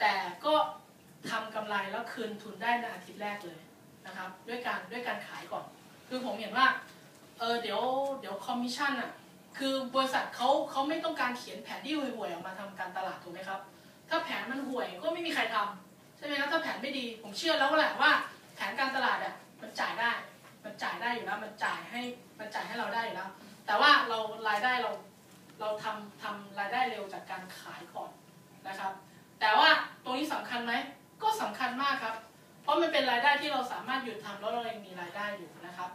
แต่ก็ทำกำไรแล้วคืนทุนได้ในอาทิตย์แรกเลยนะครับ ด้วยการด้วยการขายก่อน คือผมเห็นว่าเออเดี๋ยวเดี๋ยวคอมมิชชั่นอะคือบริษัทเขาเขาไม่ต้องการเขียนแผนที่ห่วยๆออกมาทำการตลาดถูกไหมครับ ถ้าแผนมันห่วยก็ไม่มีใครทำใช่ไหมครับถ้าแผนไม่ดี ผมเชื่อแล้วแหละว่าแผนการตลาดอะมันจ่ายได้ มันจ่ายได้อยู่แล้วมันจ่ายให้มันจ่ายให้เราได้อยู่แล้ว แต่ว่าเรารายได้เราเราทำทำรายได้เร็วจากการขายก่อนนะครับ แต่ว่าตรงนี้สำคัญไหมก็สำคัญมากครับ เพราะมันเป็นรายได้ที่เราสามารถหยุดทำแล้วเรายังมีรายได้อยู่นะครับ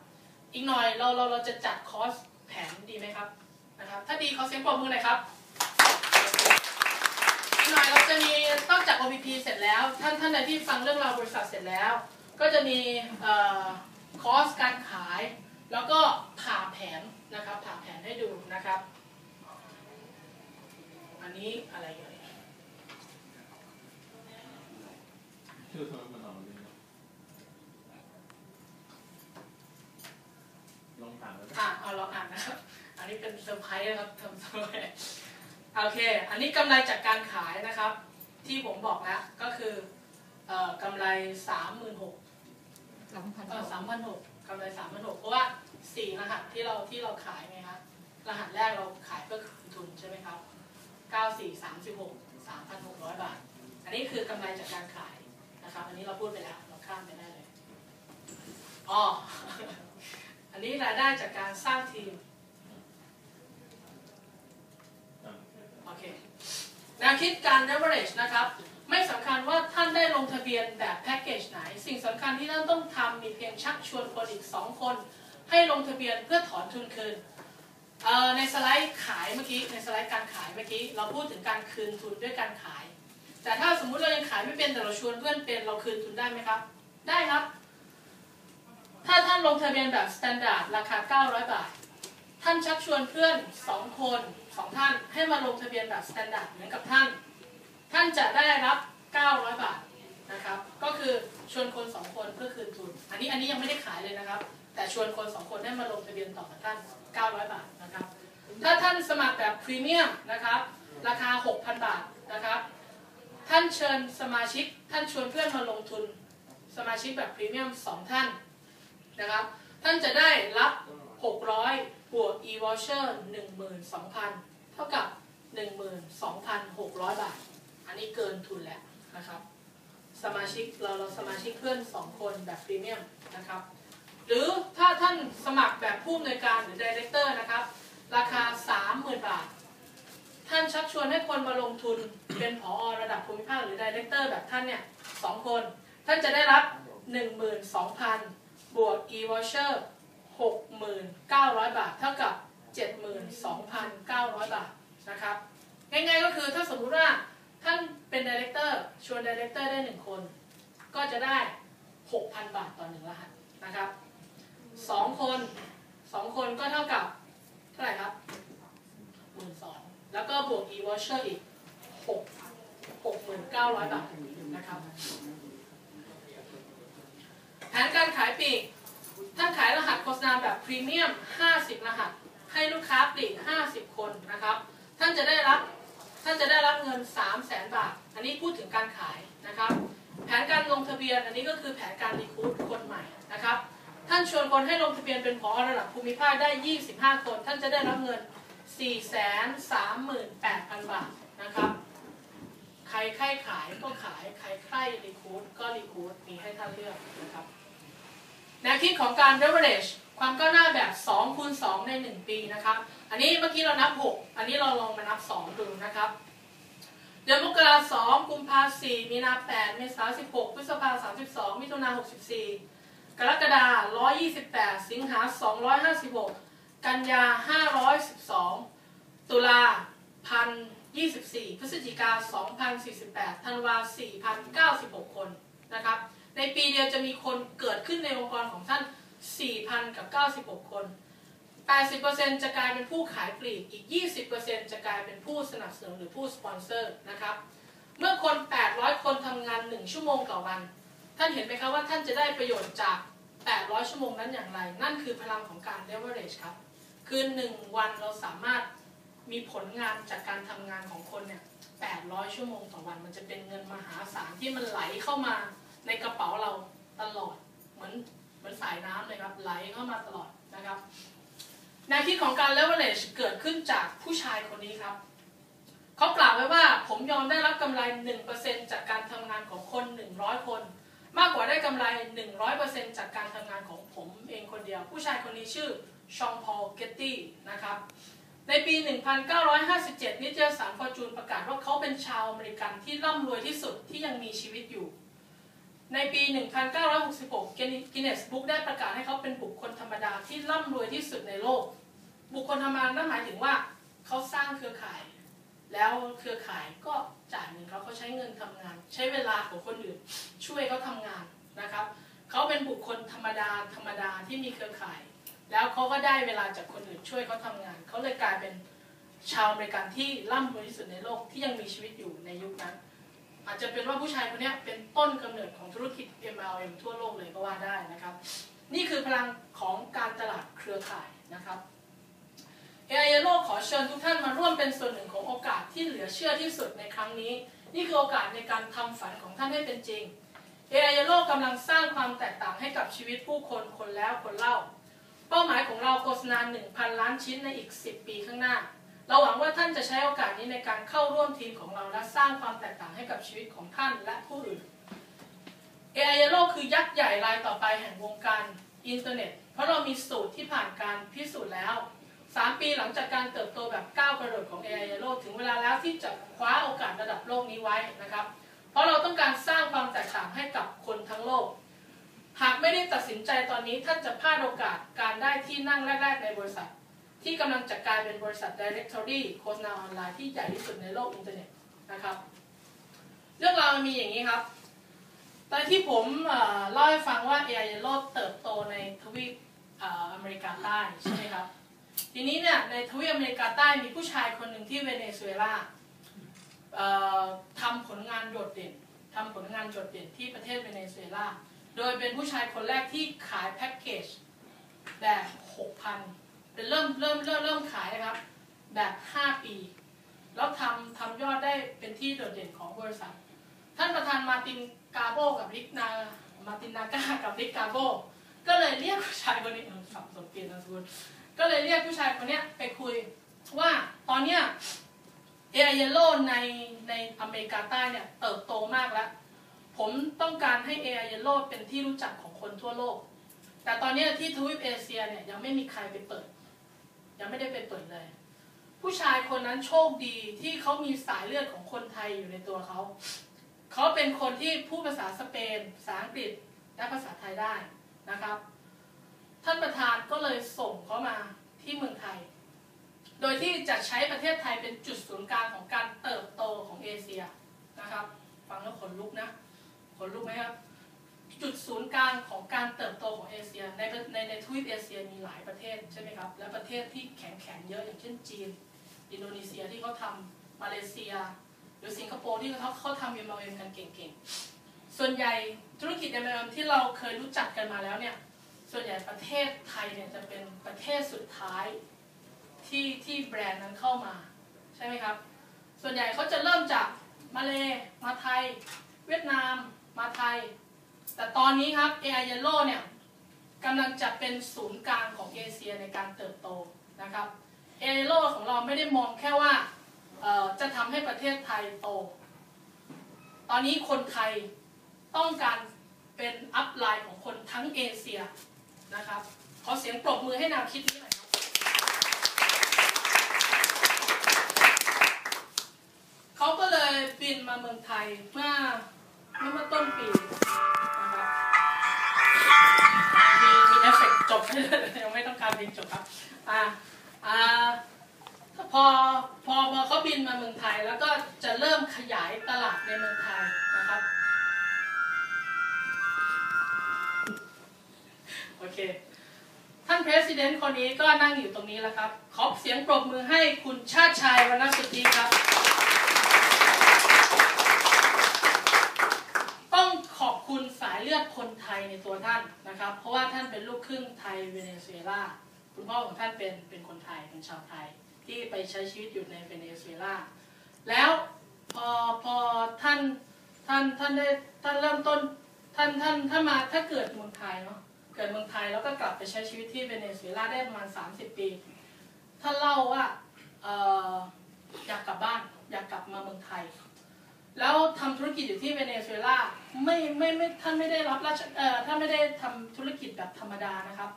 อีกหน่อยเราเราเราจะจัดคอร์สแผนดีไหมครับนะครับ ถ้าดีเขาเสียงปรบมือหน่อยครับอีกหน่อยเราจะมีนอกจาก OPP เสร็จแล้ว ท่านท่านใดที่ฟังเรื่องราวบริษัทเสร็จแล้ว ก็จะมีออคอร์สการขาย แล้วก็ผ่าแผนนะครับผ่าแผนให้ดูนะครับ อันนี้อะไรอยชื่ ทำไมมันออกมาเป็นลองถามแล้วกันอะเอาลองอ่านนะครับ อันนี้เป็นเซอร์ไพรส์นะครับทำเซอร์ไพรส์โอเค อันนี้กำไรจากการขายนะครับ ที่ผมบอกแล้ว ก็คือเอ่อกำไรสามหมื่นหกสองพันเออสามพันหกกำไรสามพันหกเพราะว่าสี่รหัสที่เราที่เราขายไงครับรหัสแรกเราขายเพื่อคืนทุนใช่ไหมครับเก้าสี่สามสิบหกสามพันหกร้อยบาท อันนี้คือกำไรจากการขาย นะครับอันนี้เราพูดไปแล้วเราข้ามไปได้เลยอ๋ออันนี้รายได้จากการสร้างทีมโอเคแนวคิดการ leverage นะครับ ไม่สำคัญว่าท่านได้ลงทะเบียนแบบแพ็กเกจไหน สิ่งสำคัญที่ท่านต้องทำมีเพียงชักชวนคนอีก 2 คน ให้ลงทะเบียนเพื่อถอนทุนคืนในสไลด์ขายเมื่อกี้ในสไลด์การขายเมื่อกี้ เราพูดถึงการคืนทุนด้วยการขาย แต่ถ้าสมมุติเรายังขายไม่เป็นแต่เราชวนเพื่อนเป็นเราคืนทุนได้ไหมครับ ได้ครับ ถ้าท่านลงทะเบียนแบบ standard ราคา 900 บาท ท่านชักชวนเพื่อน 2 คน 2 ท่านให้มาลงทะเบียนแบบ standard เหมือนกับท่าน ท่านจะได้รับ 900 บาทนะครับ ก็คือชวนคน 2 คนเพื่อคืนทุน อันนี้อันนี้ยังไม่ได้ขายเลยนะครับ แต่ชวนคน 2 คนให้มาลงทะเบียนต่อกับท่าน 900 บาทนะครับ ถ้าท่านสมัครแบบพรีเมียมนะครับ ราคา 6,000 บาทนะครับ ท่านเชิญสมาชิก ท่านชวนเพื่อนมาลงทุน สมาชิกแบบพรีเมียม2ท่านนะครับ ท่านจะได้รับ 600 บวก e-voucher 12,000 เท่ากับ 12,600 บาท อันนี้เกินทุนแล้วนะครับ สมาชิกเราเราสมาชิกเพื่อน 2 คนแบบพรีเมียมนะครับ หรือถ้าท่านสมัครแบบผู้อำนวยการหรือดีเรคเตอร์นะครับ ราคา 30,000 บาท ท่านชักชวนให้คนมาลงทุนเป็นผอระดับภูมิภาคหรือดีเรคเตอร์แบบท่านเนี่ยสองคน ท่านจะได้รับ 12,000 บวก e-voucher 6,900 บาท เท่ากับ 72,900 บาทนะครับง่ายๆก็คือถ้าสมมุติว่าท่านเป็นดีเรคเตอร์ชวนดีเรคเตอร์ได้หนึ่งคน ก็จะได้ 6,000 บาทต่อหนึ่งรหัสนะครับสองคนสองคนก็เท่ากับเท่าไหร่ครับหมื่นสอง แล้วก็บวก e-voucher อีก6 6,900 บาทนะครับแผนการขายปลีกท่านขายรหัสโฆษณาแบบพรีเมียม 50 รหัส ให้ลูกค้าปลีก 50 คนนะครับ ท่านจะได้รับ ท่านจะได้รับเงิน 3 0 0แสนบาท อันนี้พูดถึงการขายนะครับ แผนการลงทะเบียน อันนี้ก็คือแผนการรีคูดคนใหม่นะครับ ท่านชวนคนให้ลงทะเบียนเป็นผอระดับภูมิภาคได้ 25 คน ท่านจะได้รับเงิน 438,000 บาทนะครับ ใครใครขายก็ขาย ใครใครรีคูดก็รีคูดมีให้ท่านเลือกนะครับ แนวคิดของการ leverage ความก้าวหน้าแบบ2คูณ2ใน 1 ปีนะครับ อันนี้เมื่อกี้เรานับ 6 อันนี้เราลองมานับ 2 ดูนะครับ เดือนมกราสองกุมภาสี่มีนาแปดเมษาสิบหกพฤษภาสามสิบสองมิถุนาหกสิบสี่กรกฎาร้อยยี่สิบแปดสิงหาสองร้อยห้าสิบหก กันยาห้าร้อยสิบสองตุลาพันยี่สิบสี่พฤศจิกาสองพันสี่สิบแปดธันวาสี่พันเก้าสิบหกคนนะครับ ในปีเดียวจะมีคนเกิดขึ้นในองค์กรของท่าน 4,000 กับ 96 คน 80%จะกลายเป็นผู้ขายปลีก อีก 20%จะกลายเป็นผู้สนับสนุนหรือผู้สปอนเซอร์นะครับ เมื่อคน 800 คนทำงาน 1 ชั่วโมงต่อวัน ท่านเห็นไหมครับว่าท่านจะได้ประโยชน์จาก 800 ชั่วโมงนั้นอย่างไร นั่นคือพลังของการ leverage ครับ คือ1วันเราสามารถมีผลงานจากการทำงานของคนเนี่ย800 ชั่วโมงต่อวัน มันจะเป็นเงินมหาศาลที่มันไหลเข้ามาในกระเป๋าเราตลอด เหมือนเหมือนสายน้ำเลยครับไหลเข้ามาตลอดนะครับแนวคิดของการ leverage เกิดขึ้นจากผู้ชายคนนี้ครับ เขากล่าวไว้ว่าผมยอมได้รับกำไร 1%จากการทำงานของคน 100 คน มากกว่าได้กำไร 100%จากการทำงานของผมเองคนเดียว ผู้ชายคนนี้ชื่อ ชองพอลเกตตี้นะครับในปี 1957 นิตยสารฟอร์จูนประกาศว่าเขาเป็นชาวอเมริกันที่ร่ำรวยที่สุดที่ยังมีชีวิตอยู่ ในปี 1966 กินเนสบุ๊กได้ประกาศให้เขาเป็นบุคคลธรรมดาที่ร่ำรวยที่สุดในโลก บุคคลธรรมดานั่นหมายถึงว่าเขาสร้างเครือข่าย แล้วเครือข่ายก็จ่ายเงินเขาเขาใช้เงินทำงาน ใช้เวลาของคนอื่นช่วยเขาทำงานนะครับ เขาเป็นบุคคลธรรมดาธรรมดาที่มีเครือข่าย แล้วเขาก็ได้เวลาจากคนอื่นช่วยเขาทำงาน เขาเลยกลายเป็นชาวอเมริกันที่ร่ำรวยที่สุดในโลกที่ยังมีชีวิตอยู่ในยุคนั้น อาจจะเป็นว่าผู้ชายคนนี้เป็นต้นกำเนิดของธุรกิจ MLM ทั่วโลกเลยก็ว่าได้นะครับ นี่คือพลังของการตลาดเครือข่ายนะครับเอไอโลขอเชิญทุกท่านมาร่วมเป็นส่วนหนึ่งของโอกาสที่เหลือเชื่อที่สุดในครั้งนี้ นี่คือโอกาสในการทำฝันของท่านให้เป็นจริงเอไอโลกำลังสร้างความแตกต่างให้กับชีวิตผู้คนคนแล้วคนเล่า เป้าหมายของเราโฆษณา 1,000 ล้านชิ้นในอีก 10 ปีข้างหน้า เราหวังว่าท่านจะใช้โอกาสนี้ในการเข้าร่วมทีมของเราและสร้างความแตกต่างให้กับชีวิตของท่านและผู้อื่น AI โลกคือยักษ์ใหญ่รายต่อไปแห่งวงการอินเทอร์เน็ต เพราะเรามีสูตรที่ผ่านการพิสูจน์แล้ว 3 ปีหลังจากการเติบโตแบบก้าวกระโดดของ AI โลกถึงเวลาแล้วที่จะคว้าโอกาสระดับโลกนี้ไว้นะครับ เพราะเราต้องการสร้างความแตกต่างให้กับคนทั้งโลก หากไม่ได้ตัดสินใจตอนนี้ท่านจะพลาดโอกาสการได้ที่นั่งแรก ๆ ในบริษัท ที่กำลังจะกลายเป็นบริษัท Directory โฆษณาออนไลน์ที่ใหญ่ที่สุดในโลกอินเทอร์เน็ตนะครับ เรื่องราวมันมีอย่างนี้ครับ ตอนที่ผมเล่าให้ฟังว่า AI โลกเติบโตในทวีปอเมริกาใต้ใช่ไหมครับ ทีนี้เนี่ยในทวีปอเมริกาใต้มีผู้ชายคนหนึ่งที่เวเนซุเอลาทำผลงานโดดเด่นทำผลงานโดดเด่นที่ประเทศเวเนซุเอลา โดยเป็นผู้ชายคนแรกที่ขายแพ็กเกจแบบ6,000เป็นเริ่มเริ่มเริ่มเริ่มขายนะครับ แบบ 5 ปี แล้วทำทำยอดได้เป็นที่โดดเด่นของบริษัท ท่านประธานมาตินกาโบกับริกนา มาตินนาก้ากับริกกาโบก็เลยเรียกผู้ชายคนนี้เออสับสนเปลี่ยนนามสกุลก็เลยเรียกผู้ชายคนนี้ไปคุยว่าตอนเนี้ยเอไอเยโลในในอเมริกาใต้เนี่ยเติบโตมากแล้ว ผมต้องการให้ AI Yellow เป็นที่รู้จักของคนทั่วโลก แต่ตอนนี้ที่ทวีปเอเชียเนี่ยยังไม่มีใครไปเปิด ยังไม่ได้ไปเปิดเลย ผู้ชายคนนั้นโชคดีที่เขามีสายเลือดของคนไทยอยู่ในตัวเขา เขาเป็นคนที่พูดภาษาสเปน ภาษาอังกฤษ และภาษาไทยได้นะครับ ท่านประธานก็เลยส่งเขามาที่เมืองไทย โดยที่จะใช้ประเทศไทยเป็นจุดศูนย์กลางของการเติบโตของเอเชียนะครับ ฟังแล้วขนลุกนะ นลุกไหมครับจุดศูนย์กลางของการเติบโตของเอเชียในในในทวีปเอเชียมีหลายประเทศใช่ไหมครับ และประเทศที่แข็งแข็งเยอะอย่างเช่นจีน อินโดนีเซียที่เขาทำมาเลเซีย หรือสิงคโปร์ที่เขาเขาทำ MLM กันเก่งๆ ส่วนใหญ่ธุรกิจ MLM ที่เราเคยรู้จักกันมาแล้วเนี่ยส่วนใหญ่ประเทศไทยเนี่ยจะเป็นประเทศสุดท้ายที่ที่แบรนด์นั้นเข้ามาใช่ไหมครับ ส่วนใหญ่เขาจะเริ่มจากมาเลมาไทย เวียดนาม มาไทย แต่ตอนนี้ครับ AI Yellow เนี่ยกำลังจะเป็นศูนย์กลางของเอเชียในการเติบโตนะครับ AI Yellow ของเราไม่ได้มองแค่ว่าจะทำให้ประเทศไทยโต ตอนนี้คนไทยต้องการเป็นอัพไลน์ของคนทั้งเอเชียนะครับ ขอเสียงปรบมือให้แนวคิดนี้หน่อยครับ เขาก็เลยบินมาเมืองไทยเมื่อ เมื่อต้นปีนะครับมีมีเอฟเฟกต์จบ ยังไม่ต้องการเพลงจบครับอ่าอ่าพอพอพอเขาบินมาเมืองไทย แล้วก็จะเริ่มขยายตลาดในเมืองไทยนะครับโอเค ท่านประธานคนนี้ก็นั่งอยู่ตรงนี้แล้วครับ ขอเสียงปรบมือให้คุณชาติชายวรรณสุทธิครับ ต้องขอบคุณสายเลือดคนไทยในตัวท่านนะครับ เพราะว่าท่านเป็นลูกครึ่งไทยเวเนซุเอลาคุณพ่อของท่านเป็นเป็นคนไทยเป็นชาวไทยที่ไปใช้ชีวิตอยู่ในเวเนซุเอลาแล้วพอพอท่านท่านท่านได้ท่านเริ่มต้นท่านท่านถ้ามาถ้าเกิดเมืองไทยเนาะเกิดเมืองไทยแล้วก็กลับไปใช้ชีวิตที่เวเนซุเอลาได้ประมาณ 30 ปี ท่านเล่าว่าอออยากกลับบ้านอยากกลับมาเมืองไทย แล้วทำธุรกิจอยู่ที่เวเนซุเอลาไม่ไม่ไม่ท่านไม่ได้รับราชเอ่อท่านไม่ได้ทำธุรกิจแบบธรรมดานะครับ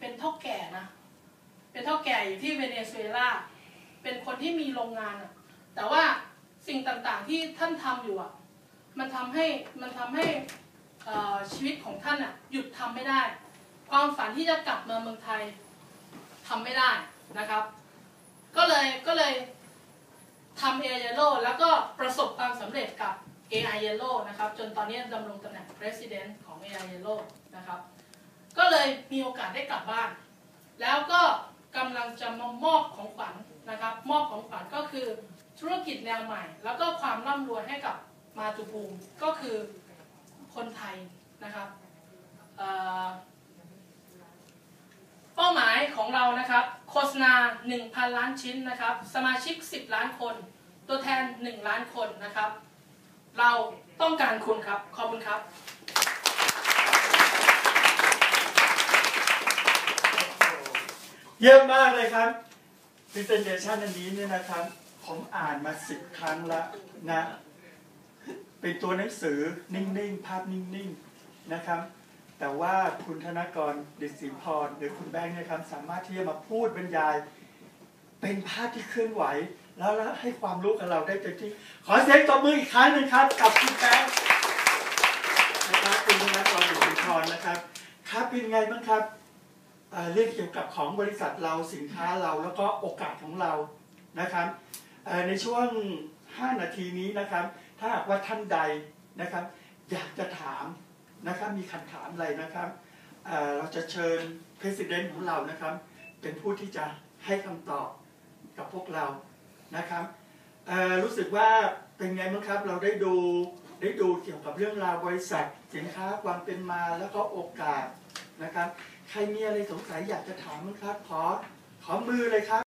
เป็นเท่าแก่นะ เป็นเท่าแก่อยู่ที่เวเนซุเอลาเป็นคนที่มีโรงงานอะแต่ว่าสิ่งต่างๆที่ท่านทำอยู่อะมันทำให้มันทำให้ชีวิตของท่านอะหยุดทำไม่ได้ ความฝันที่จะกลับมาเมืองไทยทำไม่ได้นะครับ ก็เลยก็เลย ทำ AI Yellow แล้วก็ประสบความสำเร็จกับ AI Yellow นะครับ จนตอนนี้ดำรงตำแหน่ง President ของ AI Yellow นะครับ ก็เลยมีโอกาสได้กลับบ้าน แล้วก็กำลังจะมามอบของขวัญนะครับ มอบของขวัญก็คือธุรกิจแนวใหม่ แล้วก็ความร่ำรวยให้กับมาตุภูมิก็คือคนไทยนะครับ เป้าหมายของเรานะครับ โฆษณา 1,000 ล้านชิ้นนะครับ สมาชิก 10 ล้านคน ตัวแทน 1 ล้านคนนะครับ เราต้องการคุณครับ ขอบคุณครับเยี่ยมมากเลยครับ presentation อันนี้เนี่ยนะครับ ผมอ่านมาสิบครั้งล้วนะ เป็นตัวหนังสือนิ่งๆ ภาพนิ่งๆ นะครับ แต่ว่าคุณธนกรดิศิพรหรือคุณแบงค์เนะครับสามารถที่จะมาพูดบรรยาย เป็นภาพที่เคลื่อนไหว แล้วให้ความรู้กับเราได้เต็มที่ ขอเสียงตบมืออีกครั้งหนึ่งครับ กับคุณแบงค์นะครับคุณธนกรดิศิพรนะครับ ครับเป็นไงบ้างครับเรื่องเกี่ยวกับของบริษัทเราสินค้าเราแล้วก็โอกาสของเรานะครับในช่วง 5 นาทีนี้นะครับ ถ้าหากว่าท่านใดนะครับ อยากจะถาม นะครับมีคำถามอะไรนะครับเเราจะเชิญ President ของเรานะครับ เป็นผู้ที่จะให้คำตอบกับพวกเรานะครับรู้สึกว่าเป็นไงบ้างครับ เราได้ดูได้ดูเกี่ยวกับเรื่องราวบริษัท สินค้าความเป็นมาแล้วก็โอกาสนะครับ ใครมีอะไรสงสัยอยากจะถามมั้งครับ ขอขอมือเลยครับ